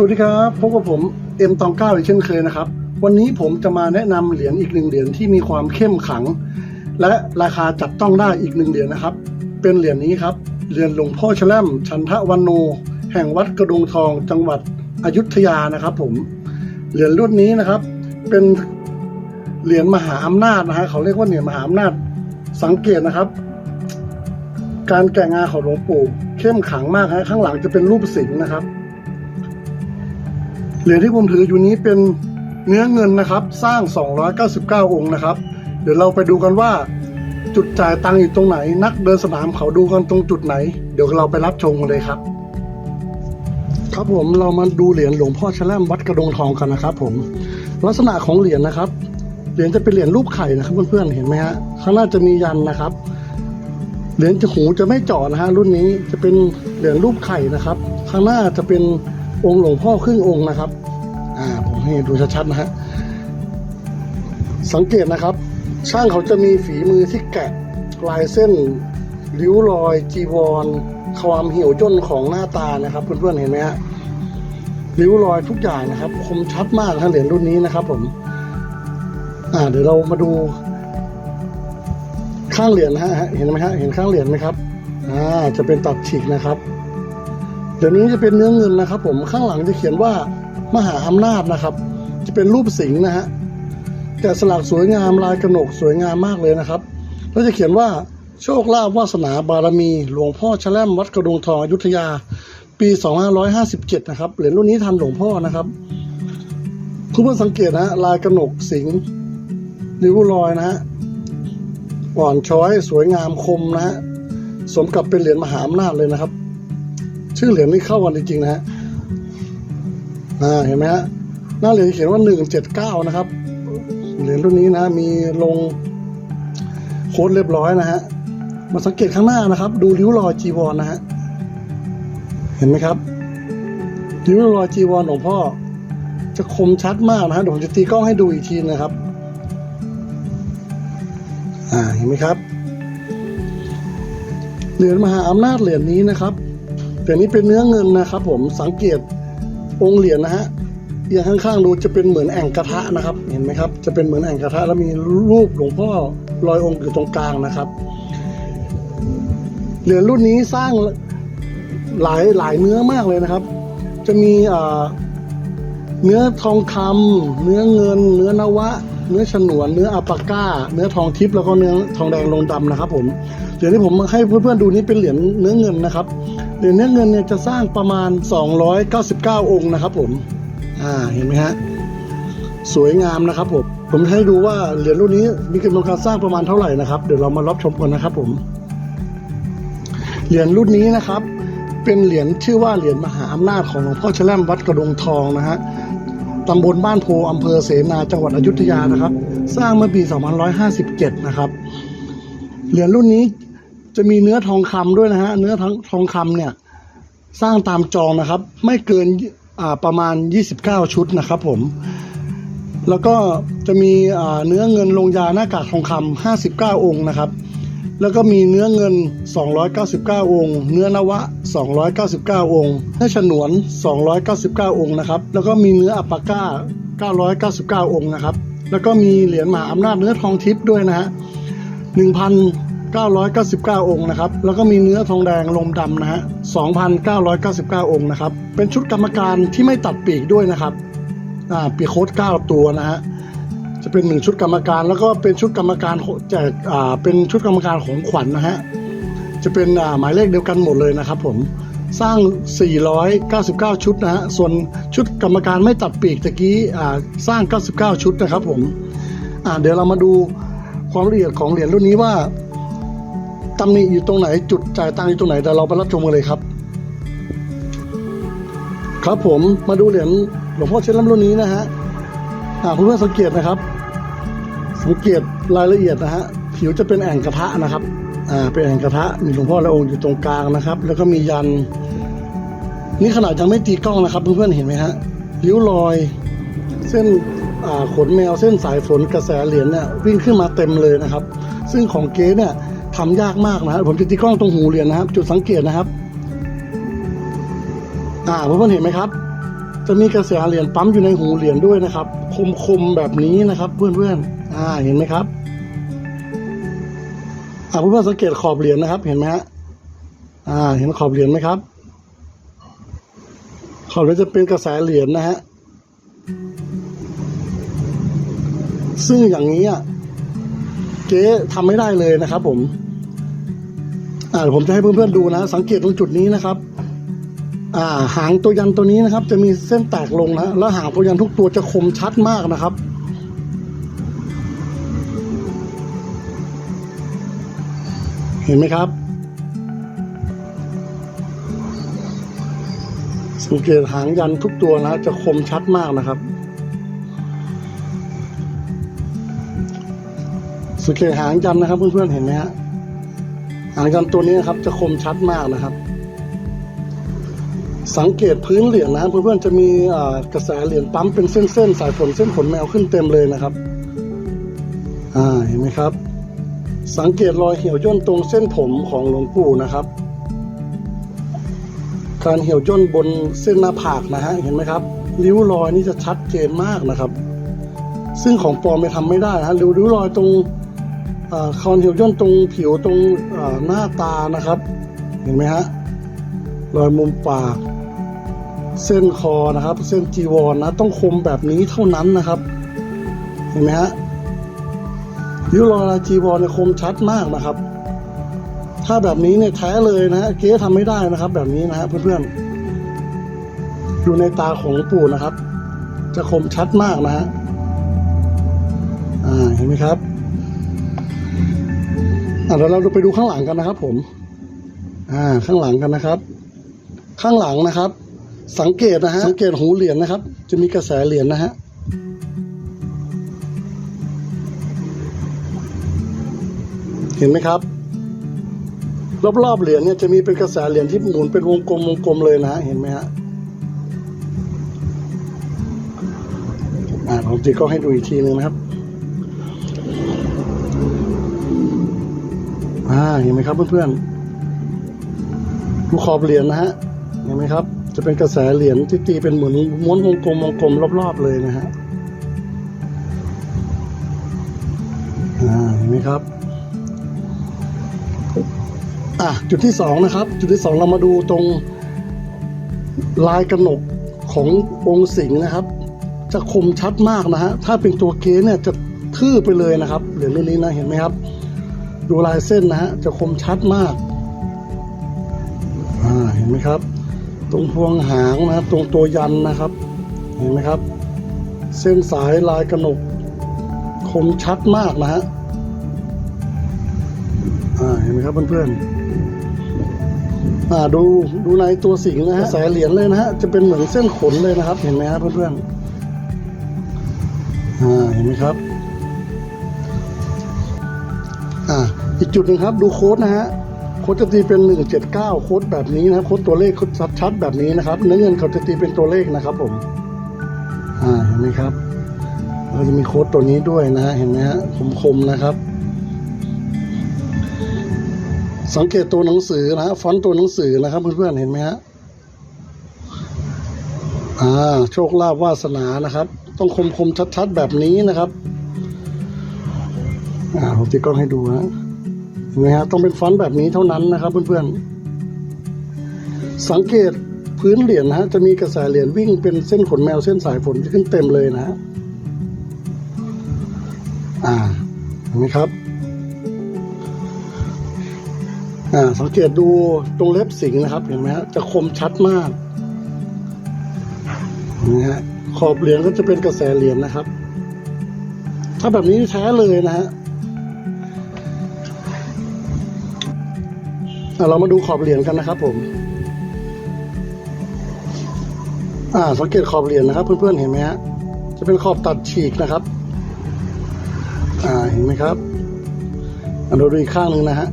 สวัสดีครับพบกับผมเอ็มตองเก้าอีกเช่นเคยนะครับ วันนี้ผมจะมาแนะนำเหรียญอีกหนึ่งเหรียญที่มีความเข้มขัง และราคาจับต้องได้อีกหนึ่งเหรียญนะครับ เป็นเหรียญนี้ครับเหรียญหลวงพ่อชแลมชันทวันโน แห่งวัดกระดงทองจังหวัดอยุธยานะครับ ผมเหรียญรุ่นนี้นะครับ เป็นเหรียญมหาอำนาจนะฮะเขาเรียกว่าเหรียญมหาอำนาจสังเกตนะครับ การแกะงานของหลวงปู่เข้มขังมากฮะข้างหลังจะเป็นรูปสิงห์นะครับ เหรียญที่ผมถืออยู่นี้เป็นเนื้อเงินนะครับ สร้าง 299 องค์นะครับ เดี๋ยวเราไปดูกันว่า จุดจ่ายตังค์อยู่ตรงไหน นักเดินสนามเขาดูกันตรงจุดไหน เดี๋ยวเราไปรับชมกันเลยครับ ครับผมเรามาดูเหรียญหลวงพ่อชะแลมวัดกระดงทองกันนะครับ ผม ลักษณะของเหรียญนะครับ เหรียญจะเป็นเหรียญรูปไข่นะครับเพื่อนๆเห็นไหมฮะข้างหน้าจะมียันนะครับ เหรียญจะหูจะไม่เจาะนะฮะรุ่นนี้จะเป็นเหรียญรูปไข่นะครับ ข้างหน้าจะเป็น องค์หลวงพ่อครึ่งองค์นะครับ อ่า ผมให้ดูชัดๆนะฮะ สังเกตนะครับ ช่างเขาจะมีฝีมือที่แกะลายเส้นริ้วรอย จีวร ความเหี่ยวย่นของหน้าตานะครับ เพื่อนๆเห็นไหมฮะริ้วรอยทุกอย่างนะครับ คมชัดมากนะเหรียญรุ่นนี้นะครับ ผม อ่า เดี๋ยวเรามาดู ข้างเหรียญนะฮะ เห็นไหมฮะ เห็นข้างเหรียญไหมครับ อ่า จะเป็นตัดฉีกนะครับ เดี๋ยวนี้จะเป็นเนื้อเงินนะครับ ผมข้างหลังจะเขียนว่ามหาอำนาจนะครับ จะเป็นรูปสิงห์นะฮะแกะสลักสวยงามลายกระหนกสวยงามมากเลยนะครับแล้วจะเขียนว่าโชคลาภวาสนาบารมี หลวงพ่อชแลมวัดกระดงทองอยุธยา ปี 2557 นะครับเหรียญรุ่นนี้ทันหลวงพ่อนะครับคุณเพื่อนสังเกตนะฮะลายกระหนกสิงห์ริ้วรอยนะฮะอ่อนช้อย สวยงามคมนะฮะสมกับเป็นเหรียญมหาอำนาจเลยนะครับ ชื่อเหรียญนี่เข้ากันจริงๆนะฮะอ่าเห็นไหมฮะหน้าเหรียญเขียนว่าหนึ่งเจ็ดเก้านะครับ เหรียญรุ่นนี้นะ มีลงโค้ดเรียบร้อยนะฮะมาสังเกตข้างหน้านะครับ ดูริ้วรอยจีวรนนะฮะเห็นไหมครับริ้วรอยจีวรหลวงพ่อ จะคมชัดมากนะฮะเดี๋ยวผมจะตีกล้องให้ดูอีกทีนะครับ อ่าเห็นไหมครับเหรียญมหาอำนาจเหรียญนี้นะครับ แต่นี้เป็นเนื้อเงินนะครับ ผมสังเกตองค์เหรียญนะฮะอย่างข้างๆดูจะเป็นเหมือนแอ่งกระทะนะครับ เห็นไหมครับ จะเป็นเหมือนแอ่งกระทะแล้วมีรูปหลวงพ่อลอยองค์อยู่ตรงกลางนะครับเหรียญรุ่นนี้สร้างหลายหลายเนื้อมากเลยนะครับ จะมีเนื้อทองคำเนื้อเงิน เนื้อนวะ เนื้อฉนวน เนื้ออัปาก้า เนื้อทองทิพย์แล้วก็เนื้อทองแดงลงดำนะครับผมเหรียญที่ผมให้เพื่อนๆดูนี้เป็นเหรียญเนื้อเงินนะครับเหรียญเนื้อเงินเนี่ยจะสร้างประมาณ 299 องค์นะครับผมอ่าเห็นไหมฮะสวยงามนะครับผมผมให้ดูว่าเหรียญรุ่นนี้มีกำลังการสร้างประมาณเท่าไหร่นะครับเดี๋ยวเรามารับชมกันนะครับผมเหรียญรุ่นนี้นะครับ เป็นเหรียญชื่อว่าเหรียญมหาอำนาจของหลวงพ่อชะแลมวัดกระดงทองนะฮะ ตำบลบ้านโพอำเภอเสนาจังหวัดอยุธยานะครับ สร้างเมื่อปี2557 นะครับ เหรียญรุ่นนี้จะมีเนื้อทองคำด้วยนะฮะ เนื้อทองทองคำเนี่ยสร้างตามจองนะครับ ไม่เกินประมาณ 29 ชุดนะครับผม แล้วก็จะมีเนื้อเงินลงยาหน้ากากทองคำ59 องค์นะครับ แล้วก็มีเนื้อเงิน 299 องค์ เนื้อนวะ 299 องค์เนื้อฉนวน 299 องค์นะครับ แล้วก็มีเนื้ออัปปาก้า 999 องค์นะครับ แล้วก็มีเหรียญมหาอำนาจเนื้อทองทิพย์ด้วยนะฮะ1,999 องค์นะครับ แล้วก็มีเนื้อทองแดงลมดำนะฮะ 2,999 องค์นะครับ เป็นชุดกรรมการที่ไม่ตัดปีกด้วยนะครับ อ่า ปีโค้ด9ตัวนะฮะ จะเป็นหนึ่งชุดกรรมการ แล้วก็เป็นชุดกรรมการแจกอ่าเป็นชุดกรรมการของขวัญนะฮะจะเป็นอ่าหมายเลขเดียวกันหมดเลยนะครับผมสร้าง 499 ชุดนะฮะส่วนชุดกรรมการไม่ตัดปีกตะกี้อ่าสร้าง 99 ชุดนะครับผมอ่าเดี๋ยวเรามาดูความละเอียดของเหรียญรุ่นนี้ว่าตำหนิอยู่ตรงไหนจุดจ่ายตังค์อยู่ตรงไหนเดี๋ยวเราไปรับชมกันเลยครับ ครับผมมาดูเหรียญหลวงพ่อเช็ดล้ำรุ่นนี้นะฮะ อ่าเพื่อนๆสังเกตนะครับ สังเกตรายละเอียดนะฮะผิวจะเป็นแอ่งกระทะนะครับอ่าเป็นแอ่งกระทะมีหลวงพ่อและองค์อยู่ตรงกลางนะครับ แล้วก็มียัน นี่ขนาดยังไม่ตีกล้องนะครับ เพื่อนๆเห็นไหมฮะริ้วรอย เส้นอ่าขนแมวเส้นสายฝนกระแสเหรียญเนี่ยวิ่งขึ้นมาเต็มเลยนะครับ ซึ่งของเก๊เนี่ยทำยากมากนะฮะผมจะตีกล้องตรงหูเหรียญนะครับ จุดสังเกตนะครับอ่าเพื่อนๆเห็นไหมครับ จะมีกระแสเหรียญปั๊มอยู่ในหูเหรียญด้วยนะครับ คมๆแบบนี้นะครับเพื่อนๆอ่าเห็นไหมครับอ่าเพื่อนๆสังเกตขอบเหรียญนะครับ เห็นไหมฮะอ่า เห็นขอบเหรียญไหมครับ ขอบเหรียญจะเป็นกระแสเหรียญนะฮะซึ่งอย่างนี้อะเจ๊ทำไม่ได้เลยนะครับ ผม อ่าเดี๋ยวผมจะให้เพื่อนๆดูนะ สังเกตตรงจุดนี้นะครับ หางตัวยันตัวนี้นะครับ จะมีเส้นแตกลงนะแล้วหางตัวยันทุกตัวจะคมชัดมากนะครับ เห็นไหมครับสังเกตหางยันทุกตัวนะจะคมชัดมากนะครับสังเกตหางยันนะครับเพื่อนๆเห็นไหมฮะหางยันตัวนี้นะครับ จะคมชัดมากนะครับ สังเกตพื้นเหรียญนะเพื่อนๆจะมีกระแสเหรียญปั๊มเป็นเส้นๆ สายฝนเส้นขนแมวขึ้นเต็มเลยนะครับอ่าเห็นไหมครับ สังเกตรอยเหี่ยวย่นตรงเส้นผมของหลวงปู่นะครับ การเหี่ยวย่นบนเส้นหน้าผากนะฮะเห็นไหมครับริ้วรอยนี่จะชัดเจนมากนะครับ ซึ่งของปลอมไปทำไม่ได้นะฮะริ้วริ้วรอยตรงอคอนเหี่ยวย่นตรงผิวตรงหน้าตานะครับ เห็นไหมฮะรอยมุมปาก เส้นคอนะครับ เส้นจีวรนะต้องคมแบบนี้เท่านั้นนะครับ เห็นไหมฮะริ้วรอยลาจีวรเนี่ยคมชัดมากนะครับ ถ้าแบบนี้เนี่ยแท้เลยนะฮะเก๊ทำไม่ได้นะครับ แบบนี้นะฮะเพื่อนๆอยู่ในตาของหลวงปู่นะครับ จะคมชัดมากนะฮะอ่าเห็นไหมครับอะเดี๋ยวเราไปดูข้างหลังกันนะครับ ผม อ่า ข้างหลังกันนะครับ ข้างหลังนะครับ สังเกตนะฮะสังเกตหูเหรียญนะครับ จะมีกระแสเหรียญนะฮะเห็นไหมครับ รอบๆเหรียญเนี่ยจะมีเป็นกระแสเหรียญที่หมุนเป็นวงกลมวงกลมเลยนะฮะเห็นไหมฮะอ่าผมติดกล้องให้ดูอีกทีหนึงนะครับอ่าเห็นไหมครับเพื่อนๆดูขอบเหรียญนะฮะเห็นไหมครับ จะเป็นกระแสเหรียญที่ตีเป็นเหมือนม้วนวงกลมวงกลมรอบๆเลยนะฮะอ่าเห็นไหมครับอะจุดที่สองนะครับ จุดที่สองเรามาดูตรงลายกระหนกขององค์สิงห์นะครับ จะคมชัดมากนะฮะถ้าเป็นตัวเกสเนี่ยจะทื่อไปเลยนะครับเหรียญรุ่นนี้นะเห็นไหมครับ ดูลายเส้นนะฮะจะคมชัดมากอ่าเห็นไหมครับ ตรงพวงหางนะครับ ตรงตัวยันนะครับ เห็นไหมครับ เส้นสายลายกระหนกคมชัดมากนะฮะอ่าเห็นไหมครับเพื่อนๆอ่าดูดูในตัวสิงห์นะฮะสายเหรียญเลยนะฮะจะเป็นเหมือนเส้นขนเลยนะครับ เห็นไหมครับเพื่อนๆอ่าเห็นไหมครับ อ่าอีกจุดหนึ่งครับ ดูโค้ดนะฮะ ค้ดจะตีเป็นหนึ่งเจ็ดเก้าโค้ดแบบนี้นะโค้ดตัวเลขชัดๆแบบนี้นะครับเนื้อเงินเขาจะตีเป็นตัวเลขนะครับ ผม อ่าเห็นไหมครับ เราจะมีโค้ดตัวนี้ด้วยนะฮะเห็นไหมฮะคมๆนะครับ สังเกตตัวหนังสือนะฟอนต์ตัวหนังสือนะครับ เพื่อนๆเห็นไหมฮะอ่าโชคลาภวาสนานะครับ ต้องคมๆชัดๆแบบนี้นะครับ อ่าผมติดกล้องให้ดูนะ นไหมฮะต้องเป็นฟอนต์แบบนี้เท่านั้นนะครับ เพื่อนๆ สังเกตพื้นเหรียญนะฮะจะมีกระแสเหรียญวิ่งเป็นเส้นขนแมวเส้นสายฝนขึ้นเต็มเลยนะฮะอ่าเห็นไหมครับอ่าสังเกตดูตรงเล็บสิงนะครับ เห็นไหมฮะจะคมชัดมากนะฮะขอบเหรียญก็จะเป็นกระแสเหรียญนะครับ ถ้าแบบนี้แท้เลยนะฮะ เรามาดูขอบเหรียญกันนะครับผมอ่าสังเกตขอบเหรียญนะครับ เพื่อนๆเห็นไหมฮะจะเป็นขอบตัดฉีกนะครับ อ่าเห็นไหมครับอะเราดูอีกข้างหนึ่งนะฮะ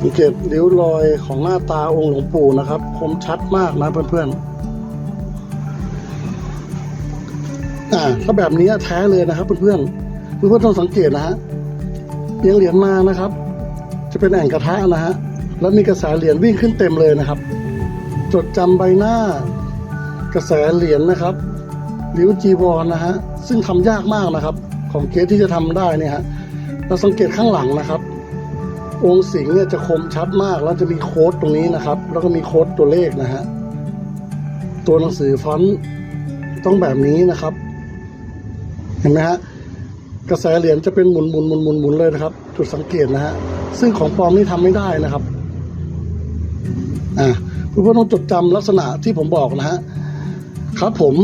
สังเกตริ้วรอยของหน้าตาองค์หลวงปู่นะครับ คมชัดมากนะเพื่อนๆ อ่าถ้าแบบนี้แท้เลยนะครับเพื่อนๆเพื่อนๆต้องสังเกตนะฮะเอียงเหรียญมานะครับ จะเป็นแอ่งกระทะนะฮะแล้วมีกระแสเหรียญวิ่งขึ้นเต็มเลยนะครับ จดจำใบหน้ากระแสเหรียญนะครับริ้วจีวรนะฮะซึ่งทำยากมากนะครับ ของเกสที่จะทำได้เนี่ยฮะเราสังเกตข้างหลังนะครับ องค์สิงห์เนี่ยจะคมชัดมากแล้วจะมีโค้ดตรงนี้นะครับ แล้วก็มีโค้ดตัวเลขนะฮะตัวหนังสือฟอนต์ต้องแบบนี้นะครับ ห็นไหมฮะกระแสเหรียญจะเป็นหมุนหมุนหมุนหมุนหมุนเลยนะครับ จุดสังเกตนะฮะซึ่งของปลอมนี่ทำไม่ได้นะครับอ่าเพื่อนๆต้องจดจำลักษณะที่ผมบอกนะฮะครับผม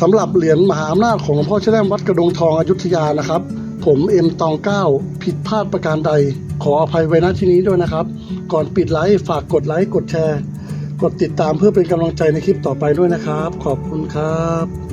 สำหรับเหรียญมหาอำนาจของหลวงพ่อแช่มวัดกระดงทองอยุธยานะครับ ผมเอ็มตองเก้าผิดพลาดประการใด ขออภัยไว้ณที่นี้ด้วยนะครับ ก่อนปิดไลฟ์ฝากกดไลค์กดแชร์ กดติดตามเพื่อเป็นกำลังใจในคลิปต่อไปด้วยนะครับ ขอบคุณครับ